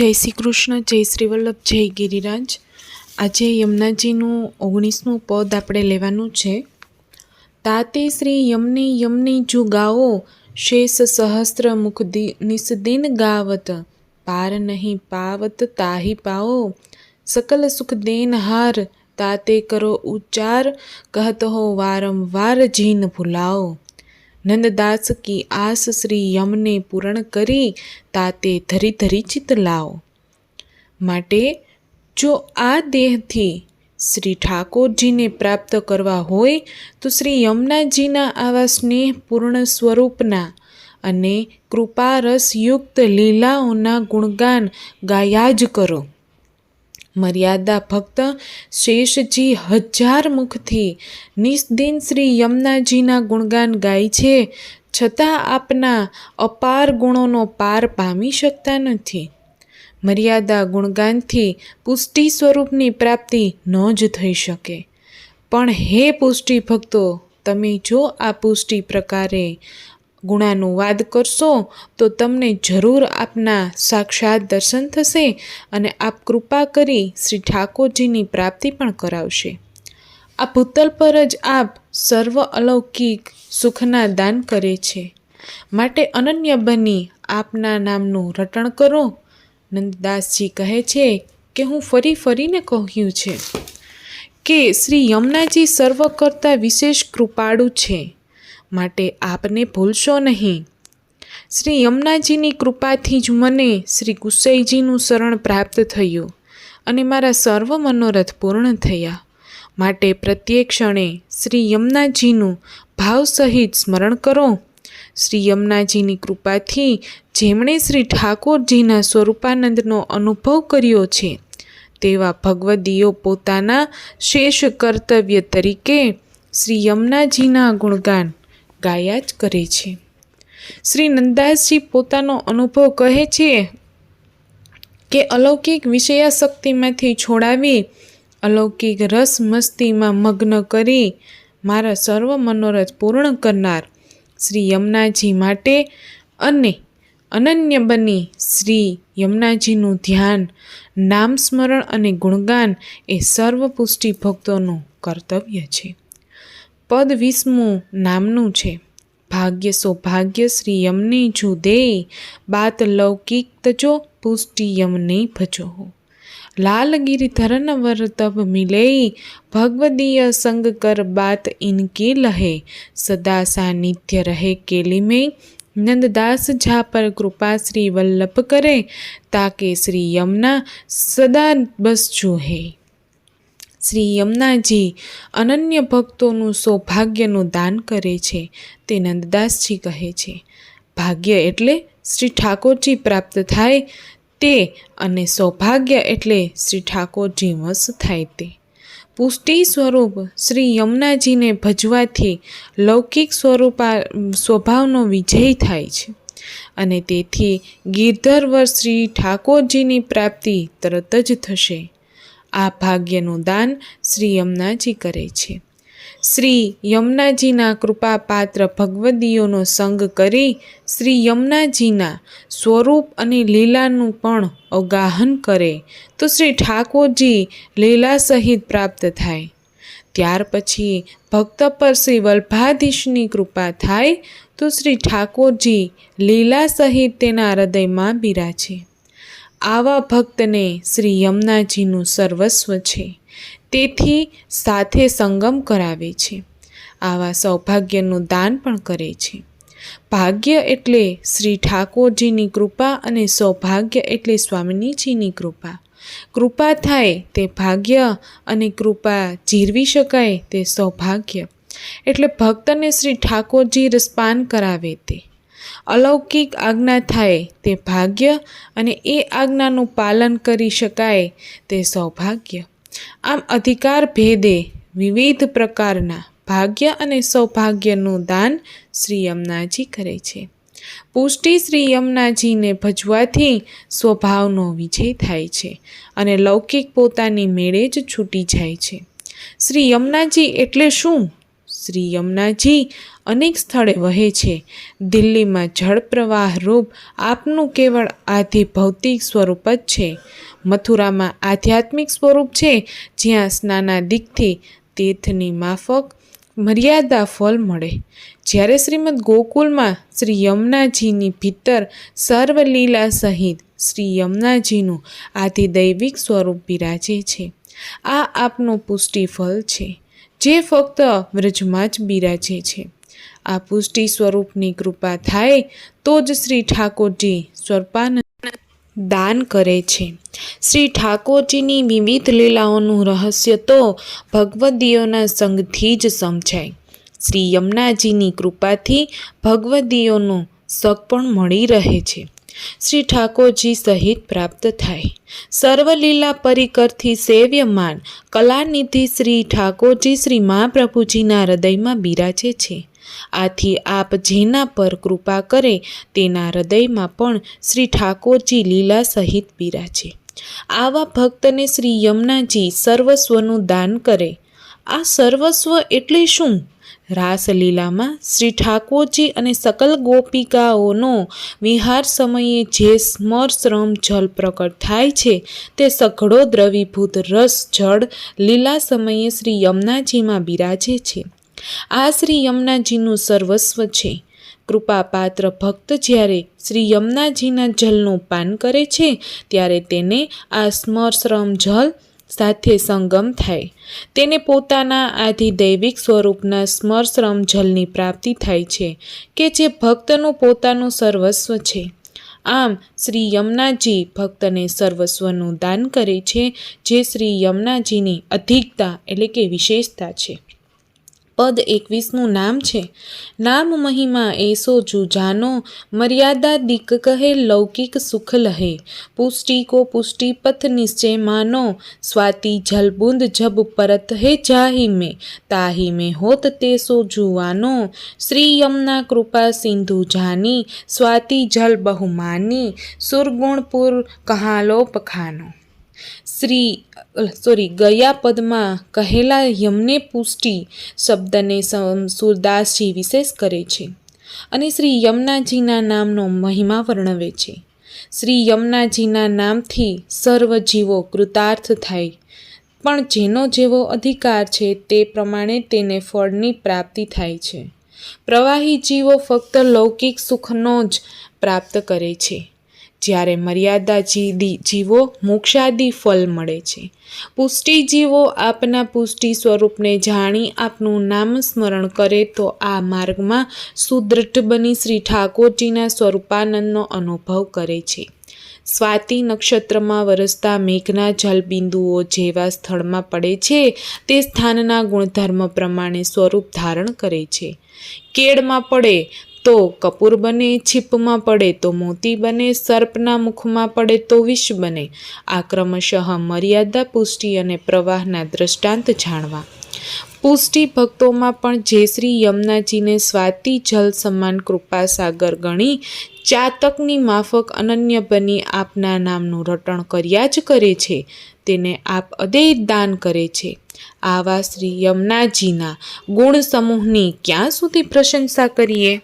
જય શ્રી કૃષ્ણ, જય શ્રી વલ્લભ, જય ગિરિરાજ. આજે યમુનાજીનું ઓગણીસમું પદ આપણે લેવાનું છે. તાતે શ્રી યમને યમને જુ ગાઓ શેષ સહસ્ત્ર મુખ નિસદિન ગાવત. પાર નહીં પાવત તાહી પાઓ. સકલ સુખ દેન હાર, તાતે કરો ઉચ્ચાર. કહત હો વારંવાર જીન ભૂલાઓ. નંદદાસ કી આસ શ્રી યમને પૂરણ કરી, તાતે ધરી ધરી ચિત લાવો. માટે જો આ દેહથી શ્રી ઠાકોરજીને પ્રાપ્ત કરવા હોય, તો શ્રી યમુનાજીના આવા સ્નેહપૂર્ણ સ્વરૂપના અને કૃપારસયુક્ત લીલાઓના ગુણગાન ગાયા જ કરો. મર્યાદા ભક્ત શેષજી હજાર મુખથી નિસ્દિન શ્રી યમુનાજીના ગુણગાન ગાય છે. છતાં આપના અપાર ગુણોનો પાર પામી શકતા નથી. મર્યાદા ગુણગાનથી પુષ્ટિ સ્વરૂપની પ્રાપ્તિ ન જ થઈ શકે. પણ હે પુષ્ટિ ભક્તો, તમે જો આ પુષ્ટિ પ્રકારે ગુણાનુવાદ કરશો, તો તમને જરૂર આપના સાક્ષાત દર્શન થશે અને આપ કૃપા કરી શ્રી ઠાકોરજીની પ્રાપ્તિ પણ કરાવશે. આ ભૂતલ પર જ આપ સર્વ અલૌકિક સુખના દાન કરે છે. માટે અનન્ય બની આપના નામનું રટણ કરો. નંદદાસજી કહે છે કે હું ફરી ફરીને કહ્યું છે કે શ્રી યમુનાજી સર્વ કરતાં વિશેષ કૃપાળુ છે. માટે આપને ભૂલશો નહીં. શ્રી યમુનાજીની કૃપાથી જ મને શ્રી ગુસાઈજીનું શરણ પ્રાપ્ત થયું અને મારા સર્વ મનોરથ પૂર્ણ થયા. માટે પ્રત્યેક ક્ષણે શ્રી યમુનાજીનું ભાવ સહિત સ્મરણ કરો. શ્રી યમુનાજીની કૃપાથી જેમણે શ્રી ઠાકોરજીના સ્વરૂપાનંદનો અનુભવ કર્યો છે, તેવા ભગવદીઓ પોતાના શેષ કર્તવ્ય તરીકે શ્રી યમુનાજીના ગુણગાન ગાયા જ કરે છે. શ્રી નંદાસજી પોતાનો અનુભવ કહે છે કે અલૌકિક વિષયાશક્તિમાંથી છોડાવી, અલૌકિક રસ મસ્તીમાં મગ્ન કરી મારા સર્વ મનોરથ પૂર્ણ કરનાર શ્રી યમુનાજી માટે અને અનન્ય બની શ્રી યમુનાજીનું ધ્યાન, નામ સ્મરણ અને ગુણગાન એ સર્વ પુષ્ટિ ભક્તોનું કર્તવ્ય છે. પદ વીસમું નામનું છે. ભાગ્ય સૌભાગ્ય શ્રી યમને જુદે, બાત લૌકિક તજો પુષ્ટિ યમને ભજો. લાલગીરી ધરન વર તબ મિલે, ભગવદીય સંગ કર બાત ઇનકી લહે. સદા સાનિધ્ય રહે કેલી મેં નંદદાસ ઝા પર કૃપા શ્રી વલ્લભ કરે, તાકે શ્રી યમના સદા બસ જુહે. શ્રી યમુનાજી અનન્ય ભક્તોનું સૌભાગ્યનું દાન કરે છે. તે નંદદાસજી કહે છે, ભાગ્ય એટલે શ્રી ઠાકોરજી પ્રાપ્ત થાય તે અને સૌભાગ્ય એટલે શ્રી ઠાકોરજી વશ થાય તે. પુષ્ટિ સ્વરૂપ શ્રી યમુનાજીને ભજવાથી લૌકિક સ્વરૂપા, સ્વભાવનો વિજય થાય છે. અને તેથી ગિરધરવર શ્રી ઠાકોરજીની પ્રાપ્તિ તરત જ થશે. આ ભાગ્યનું દાન શ્રી યમુનાજી કરે છે. શ્રી યમુનાજીના કૃપાપાત્ર ભગવદીઓનો સંગ કરી શ્રી યમુનાજીના સ્વરૂપ અને લીલાનું પણ અવગાહન કરે તો શ્રી ઠાકોરજી લીલા સહિત પ્રાપ્ત થાય. ત્યાર પછી ભક્ત પર શ્રી વલ્ભાધીશની કૃપા થાય તો શ્રી ઠાકોરજી લીલા સહિત તેના હૃદયમાં બિરાજે. આવા ભક્તને શ્રી યમુનાજીનું સર્વસ્વ છે. તેથી સાથે સંગમ કરાવે છે. આવા સૌભાગ્યનું દાન પણ કરે છે. ભાગ્ય એટલે શ્રી ઠાકોરજીની કૃપા અને સૌભાગ્ય એટલે સ્વામિનીજીની કૃપા. કૃપા થાય તે ભાગ્ય અને કૃપા જીરવી શકાય તે સૌભાગ્ય. એટલે ભક્તને શ્રી ઠાકોરજી રસપાન કરાવે તે. અલૌકિક આજ્ઞા થાય તે ભાગ્ય અને એ આજ્ઞાનું પાલન કરી શકાય તે સૌભાગ્ય. આમ અધિકાર ભેદે વિવિધ પ્રકારના ભાગ્ય અને સૌભાગ્યનું દાન શ્રી યમુનાજી કરે છે. પુષ્ટિ શ્રી યમુનાજીને ભજવાથી સ્વભાવનો વિજય થાય છે અને લૌકિક પોતાની મેળે જ છૂટી જાય છે. શ્રી યમુનાજી એટલે શું? શ્રી યમુનાજી અનેક સ્થળે વહે છે. દિલ્હીમાં જળપ્રવાહ રૂપ આપનું કેવળ આધિ ભૌતિક સ્વરૂપ જ છે. મથુરામાં આધ્યાત્મિક સ્વરૂપ છે, જ્યાં સ્નાનાદિકથી તીર્થની માફક મર્યાદા ફળ મળે. જ્યારે શ્રીમદ ગોકુલમાં શ્રી યમુનાજીની ભીતર સર્વલીલા સહિત શ્રી યમુનાજીનું આધિદૈવિક સ્વરૂપ બિરાજે છે. આ આપનું પુષ્ટિફળ છે. જે ફક્ત વ્રજમાં જ બિરાજે છે. આ પુષ્ટિ સ્વરૂપની કૃપા થાય તો જ શ્રી ઠાકોરજી સ્વરૂપાનંદ દાન કરે છે. શ્રી ઠાકોરજીની વિવિધ લીલાઓનું રહસ્ય તો ભગવદીઓના સંગથી જ સમજાય. શ્રી યમુનાજીની કૃપાથી ભગવદીઓનું શક પણ મળી રહે છે. શ્રી ઠાકોરજી સહિત પ્રાપ્ત થાય. સર્વલીલા પરિકરથી સેવ્યમાન કલાનિધિ શ્રી ઠાકોરજી શ્રી મહાપ્રભુજીના હૃદયમાં બિરાજે છે. આથી આપ જેના પર કૃપા કરે તેના હૃદયમાં પણ શ્રી ઠાકોરજી લીલા સહિત બિરાજે. આવા ભક્તને શ્રી યમુનાજી સર્વસ્વનું દાન કરે. આ સર્વસ્વ એટલે શું? રાસલીલામાં શ્રી ઠાકોરજી અને સકલ ગોપિકાઓનો વિહાર સમયે જે સ્મર શ્રમ જલ પ્રકટ થાય છે, તે સઘળો દ્રવીભૂત રસ, જળ, લીલા સમયે શ્રી યમુનાજીમાં બિરાજે છે. આ શ્રી યમુનાજીનું સર્વસ્વ છે. કૃપાપાત્ર ભક્ત જ્યારે શ્રી યમુનાજીના જલનું પાન કરે છે, ત્યારે તેને આ સ્મરશ્રમ જલ સાથે સંગમ થાય. તેને પોતાના આધિદૈવિક સ્વરૂપના સ્મરશ્રમ જલની પ્રાપ્તિ થાય છે, કે જે ભક્તનું પોતાનું સર્વસ્વ છે. આમ, શ્રી યમુનાજી ભક્તને સર્વસ્વનું દાન કરે છે, જે શ્રી યમુનાજીની અધિકતા એટલે કે વિશેષતા છે. પદ એકવીસનું નામ છે. નામ મહિમા એસો જુજાનો મર્યાદા દિક કહે, લૌકિક સુખ લહે. પુષ્ટિ કો પુષ્ટિ પથ નિશ્ચય માનો, સ્વાતિ જલબુંદ જબ પરત હે જાહી મેં. તાહી મેં હોત તે સો જુવાનો શ્રી યમના કૃપા સિંધુ જાની, સ્વાતિ જલ બહુમાની, સુરગુણપુર કહાલો પખાનો શ્રી સોરી ગયા પદમાં કહેલા યમને પુષ્ટિ શબ્દને સુરદાસજી વિશેષ કરે છે અને શ્રી યમુનાજીના નામનો મહિમા વર્ણવે છે. શ્રી યમુનાજીના નામથી સર્વ જીવો કૃતાર્થ થાય, પણ જેનો જેવો અધિકાર છે તે પ્રમાણે તેને ફળની પ્રાપ્તિ થાય છે. પ્રવાહી જીવો ફક્ત લૌકિક સુખનો જ પ્રાપ્ત કરે છે. જ્યારે મર્યાદા જીદી જીવો, મોક્ષાદી ફળ મળે છે. પુષ્ટિ જીવો આપના પુષ્ટિ સ્વરૂપને જાણી આપનું નામ સ્મરણ કરે તો આ માર્ગમાં સુદૃઢ બની શ્રી ઠાકોરજીના સ્વરૂપાનંદનો અનુભવ કરે છે. સ્વાતિ નક્ષત્રમાં વરસતા મેઘના જલબિંદુઓ જેવા સ્થળમાં પડે છે, તે સ્થાનના ગુણધર્મ પ્રમાણે સ્વરૂપ ધારણ કરે છે. કેળમાં પડે તો કપૂર બને, છીપમાં પડે તો મોતી બને, સર્પના મુખમાં પડે તો વિષ બને. આ ક્રમશઃ મર્યાદા પુષ્ટિ અને પ્રવાહના દ્રષ્ટાંત જાણવા. પુષ્ટિ ભક્તોમાં પણ જે શ્રી યમુનાજીને સ્વાતિ, જલ સમાન, કૃપા, સાગર ગણી ચાતકની માફક અનન્ય બની આપના નામનું રટણ કર્યા જ કરે છે. તેને આપ અદેય દાન કરે છે. આવા શ્રી યમુનાજીના ગુણ સમૂહની ક્યાં સુધી પ્રશંસા કરીએ?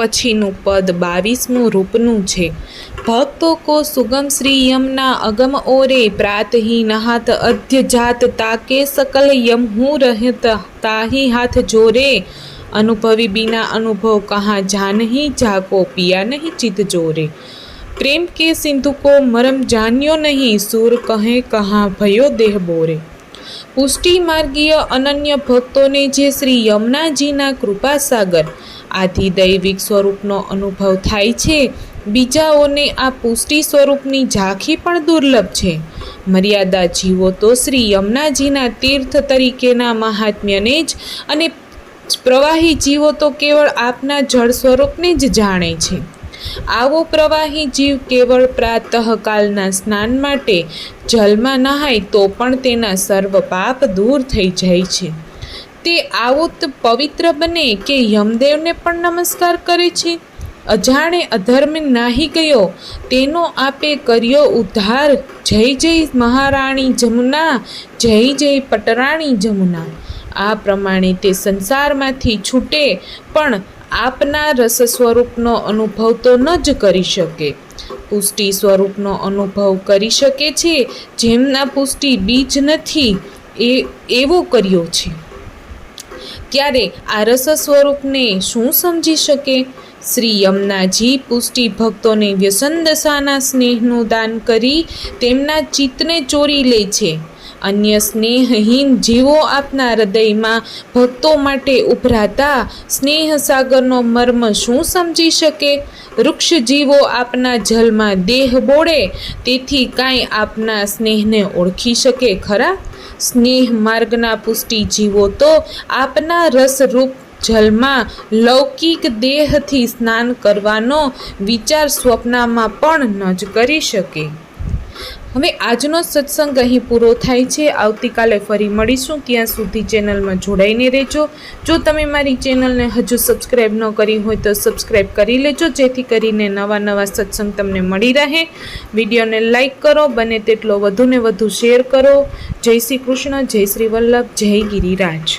પછીનું પદ બાવીસમું રૂપનું છે. ભક્તો કો સુગમ શ્રી યમના અગમ ઓરે પ્રાતહી નહાત અધ્ય જાત તાકે સકલ યમ હું રહેત તાહી હાથ જોરે. અનુભવી બિના અનુભવ કહા જાનહી જાકો પિયા નહીં ચિત જોરે. પ્રેમ કે સિંધુ કો મરમ જાન્યો નહીં સૂર કહે કહા ભયો દેહ બોરે. પુષ્ટિ માર્ગીય અનન્ય ભક્તોને જે શ્રી યમુનાજીના કૃપાસાગર આદિ દૈવિક સ્વરૂપનો અનુભવ થાય છે. બીજાઓને આ પુષ્ટિ સ્વરૂપની ઝાંખી પણ દુર્લભ છે. મર્યાદા જીવો તો શ્રી યમુનાજીના તીર્થ તરીકેના મહાત્મ્યને જ અને પ્રવાહી જીવો તો કેવળ આપના જળ સ્વરૂપને જ જાણે છે. આવો પ્રવાહી જીવ કેવળ પ્રાતઃકાલના સ્નાન માટે જલમાં નહાય તો પણ તેના સર્વ પાપ દૂર થઈ જાય છે. તે આવો પવિત્ર બને કે યમદેવને પણ નમસ્કાર કરે છે? અજાણે અધર્મ નાહી ગયો, તેનો આપે કર્યો ઉદ્ધાર. જય જય મહારાણી જમુના, જય જય પટરાણી જમુના. આ પ્રમાણે તે સંસારમાંથી છૂટે, પણ આપના રસ સ્વરૂપનો અનુભવ તો ન જ કરી શકે. પુષ્ટિ સ્વરૂપનો અનુભવ કરી શકે છે, જેમના પુષ્ટિ બીજ નથી, એ એવો કર્યો છે. ત્યારે આ રસ સ્વરૂપને શું સમજી શકે? શ્રી યમુનાજી પુષ્ટિ ભક્તોને વ્યસન દશાના સ્નેહનું દાન કરી તેમના ચિત્તને ચોરી લે છે. અન્ય સ્નેહહીન જીવો આપના હૃદયમાં ભક્તો માટે ઉભરાતા સ્નેહ સાગરનો મર્મ શું સમજી શકે? વૃક્ષ જીવો આપના જલમાં દેહ બોળે, તેથી કાંઈ આપના સ્નેહને ઓળખી શકે ખરા? સ્નેહ માર્ગના પુષ્ટિ જીવો તો આપના રસરૂપ જલમાં લૌકિક દેહથી સ્નાન કરવાનો વિચાર સ્વપ્નમાં પણ ન જ કરી શકે. હવે આજનો સત્સંગ અહીં પૂરો થાય છે. આવતીકાલે ફરી મળીશું. ત્યાં સુધી ચેનલમાં જોડાઈને રહેજો. જો તમે મારી ચેનલને હજુ સબસ્ક્રાઈબ ન કરી હોય તો સબસ્ક્રાઈબ કરી લેજો, જેથી કરીને નવા નવા સત્સંગ તમને મળી રહે. વિડીયોને લાઇક કરો, બને તેટલો વધુને વધુ શેર કરો. જય શ્રી કૃષ્ણ, જય શ્રી વલ્લભ, જય ગિરિરાજ.